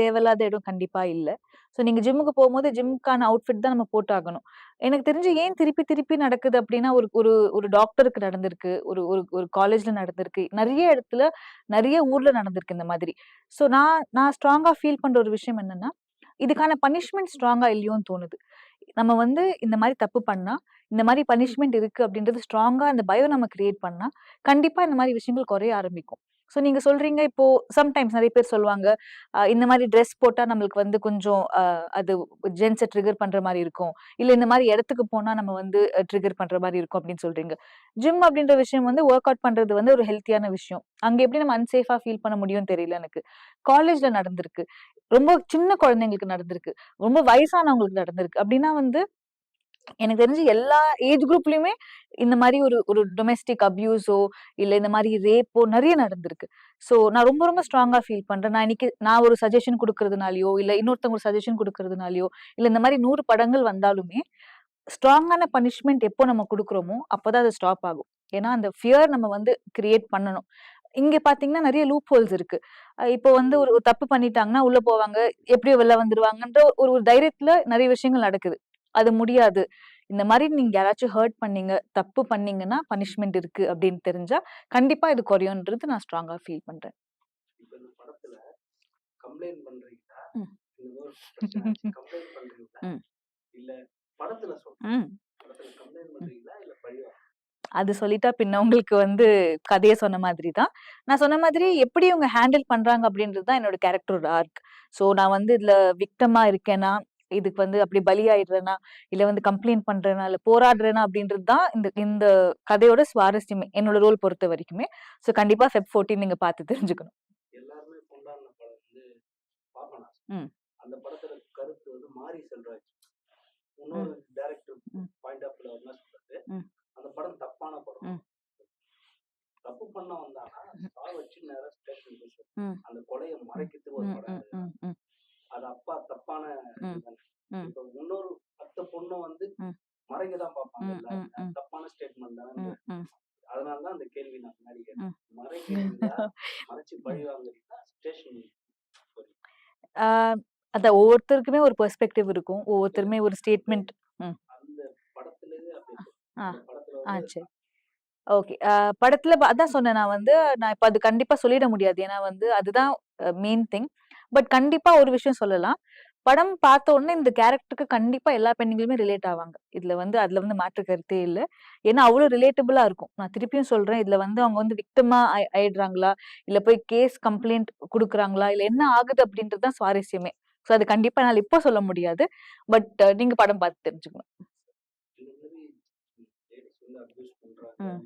தேவையில்லாத இடம் கண்டிப்பா இல்லை ஸோ நீங்க ஜிம்முக்கு போகும்போது ஜிம்முக்கான அவுட்ஃபிட் தான் நம்ம போட்டாகணும். எனக்கு தெரிஞ்சு ஏன் திருப்பி திருப்பி நடக்குது அப்படின்னா ஒரு ஒரு ஒரு டாக்டருக்கு நடந்திருக்கு. ஒரு ஒரு ஒரு காலேஜ்ல நடந்திருக்கு. நிறைய இடத்துல, நிறைய ஊர்ல நடந்திருக்கு இந்த மாதிரி. ஸோ நான் நான் ஸ்ட்ராங்கா ஃபீல் பண்ற ஒரு விஷயம் என்னன்னா, இதுக்கான பனிஷ்மெண்ட் ஸ்ட்ராங்கா இல்லையோன்னு தோணுது. நம்ம வந்து இந்த மாதிரி தப்பு பண்ணா, இந்த மாதிரி பனிஷ்மெண்ட் இருக்கு அப்படின்றது ஸ்ட்ராங்கா அந்த பயம் நம்ம கிரியேட் பண்ணா, கண்டிப்பா இந்த மாதிரி விஷயங்கள் குறைய ஆரம்பிக்கும். ஸோ நீங்க சொல்றீங்க இப்போ சம்டைம்ஸ் நிறைய பேர் சொல்லுவாங்க, இந்த மாதிரி ட்ரெஸ் போட்டா நம்மளுக்கு வந்து கொஞ்சம் அது ஜென்ஸை ட்ரிகர் பண்ற மாதிரி இருக்கும். இல்ல இந்த மாதிரி இடத்துக்கு போனா நம்ம வந்து ட்ரிகர் பண்ற மாதிரி இருக்கும் அப்படின்னு சொல்றீங்க. ஜிம் அப்படின்ற விஷயம் வந்து ஒர்க் அவுட் பண்றது வந்து ஒரு ஹெல்த்தியான விஷயம். அங்க எப்படி நம்ம அன்சேஃபா ஃபீல் பண்ண முடியும்னு தெரியல எனக்கு. காலேஜ்ல நடந்திருக்கு. ரொம்ப சின்ன குழந்தைங்களுக்கு நடந்திருக்கு. ரொம்ப வயசானவங்களுக்கு நடந்திருக்கு. அப்படின்னா வந்து எனக்கு தெரிஞ்சு எல்லா ஏஜ் குரூப்லயுமே இந்த மாதிரி ஒரு ஒரு டொமெஸ்டிக் அப்யூஸோ, இல்ல இந்த மாதிரி ரேப்போ நிறைய நடந்திருக்கு. ஸோ நான் ரொம்ப ரொம்ப ஸ்ட்ராங்கா ஃபீல் பண்றேன். நான் இன்னைக்கு நான் ஒரு சஜஷன் கொடுக்கறதுனாலயோ இல்ல இன்னொருத்தவங்க ஒரு சஜஷன் கொடுக்கறதுனாலயோ இல்ல இந்த மாதிரி நூறு படங்கள் வந்தாலுமே, ஸ்ட்ராங்கான பனிஷ்மெண்ட் எப்போ நம்ம கொடுக்குறோமோ அப்பதான் அது ஸ்டாப் ஆகும். ஏன்னா அந்த ஃபியர் நம்ம வந்து கிரியேட் பண்ணணும். இங்க பார்த்தீங்கன்னா, நிறைய லூப் ஹோல்ஸ் இருக்கு. இப்போ வந்து ஒரு ஒரு தப்பு பண்ணிட்டாங்கன்னா, உள்ள போவாங்க. எப்படியோ வெளில வந்துருவாங்கன்ற ஒரு ஒரு தைரியத்துல நிறைய விஷயங்கள் நடக்குது. அது முடியாது. இந்த மாரி நீங்க யாராச்சும் ஹர்ட் பண்ணீங்க, தப்பு பண்ணீங்கன்னா, பனிஷ்மென்ட் இருக்கு அப்படின்னு தெரிஞ்சா, கண்டிப்பா இது குறையும்ன்றது நான் ஸ்ட்ராங்கா ஃபீல் பண்றேன். அது சொல்லிட்டா பின்ன உங்களுக்கு வந்து கதைய சொன்ன மாதிரி தான். நான் சொன்ன மாதிரி எப்படி இவங்க ஹேண்டில் பண்றாங்க அப்படின்றது தான் என்னோட கேரக்டரோட ஆர்க். ஸோ நான் வந்து இதுல விக்டிமா இருக்கேனா, இதுக்கு வந்து அப்படி பலியாயிடுறேனா, இல்ல வந்து கம்ப்ளைண்ட் பண்றேனா, இல்ல போராடுறேனா அப்படின்றது தான் இந்த இந்த கதையோட சுவாரஸ்யமே. என்னோட ரோல் பொறுத்த வரைக்குமே. ஸோ கண்டிப்பா ஃபெப் 14 நீங்க பார்த்து தெரிஞ்சுக்கணும். அந்த படத்துல கருத்து வந்து மாரி செல்வராஜ். இன்னொரு டைரக்டர். பாயிண்ட் ஆஃப் வியூல என்ன சொல்றது? அந்த படம் தப்பான படம். தப்பு பண்ண வந்தானா, வச்சு நேரா ஸ்டேஷன். அந்த கொலைய மறைக்கிறதுக்கு ஒரு படம் ம், எடுக்கிறான். ம், ம், அது அப்பா தப்பான ம். இதுதானே. ம். இப்ப இன்னொரு 10 பொண்ணு வந்து. மறைக்க தான் பார்ப்பாங்க அது. தப்பான ஸ்டேட்மெண்ட் தானே. ம், ம். அதனால தான் அந்த கேள்வி நான் முன்னாடி கேட்டேன். மறைக்கிறீங்களா? மறைச்சு பழி வாங்குறீங்களா? ஸ்டேஷன் ஆ அதான் ஒவ்வொருத்தருக்குமே ஒரு பெர்ஸ்பெக்டிவ் இருக்கும். ஒவ்வொருத்தருமே ஒரு ஸ்டேட்மெண்ட். ஆ. சரி. ஓகே. படத்துல அதான் சொன்னேன் நான் வந்து, நான் இப்ப அது கண்டிப்பா சொல்லிட முடியாது. ஏன்னா வந்து அதுதான் மெயின் திங். பட் கண்டிப்பா ஒரு விஷயம் சொல்லலாம். படம் பார்த்த உடனே இந்த கேரக்டருக்கு கண்டிப்பா எல்லா பெண்களுமே ரிலேட் ஆவாங்க. இதுல வந்து அதுல வந்து மாற்று கருத்தே இல்ல. ஏன்னா அவ்ளோ ரிலேட்டபிளா இருக்கும். நான் திருப்பியும் சொல்றேன். இதுல வந்து அவங்க வந்து விக்டிமா ஆயி ஆயிடுறாங்களா? இல்ல போய் கேஸ் கம்ப்ளைண்ட் குடுக்குறாங்களா? இல்ல என்ன ஆகுது அப்படின்றது தான் சுவாரஸ்யமே. ஸோ அது கண்டிப்பா என்னால இப்போ சொல்ல முடியாது. பட் நீங்க படம் பார்த்து தெரிஞ்சுக்கணும். ம்.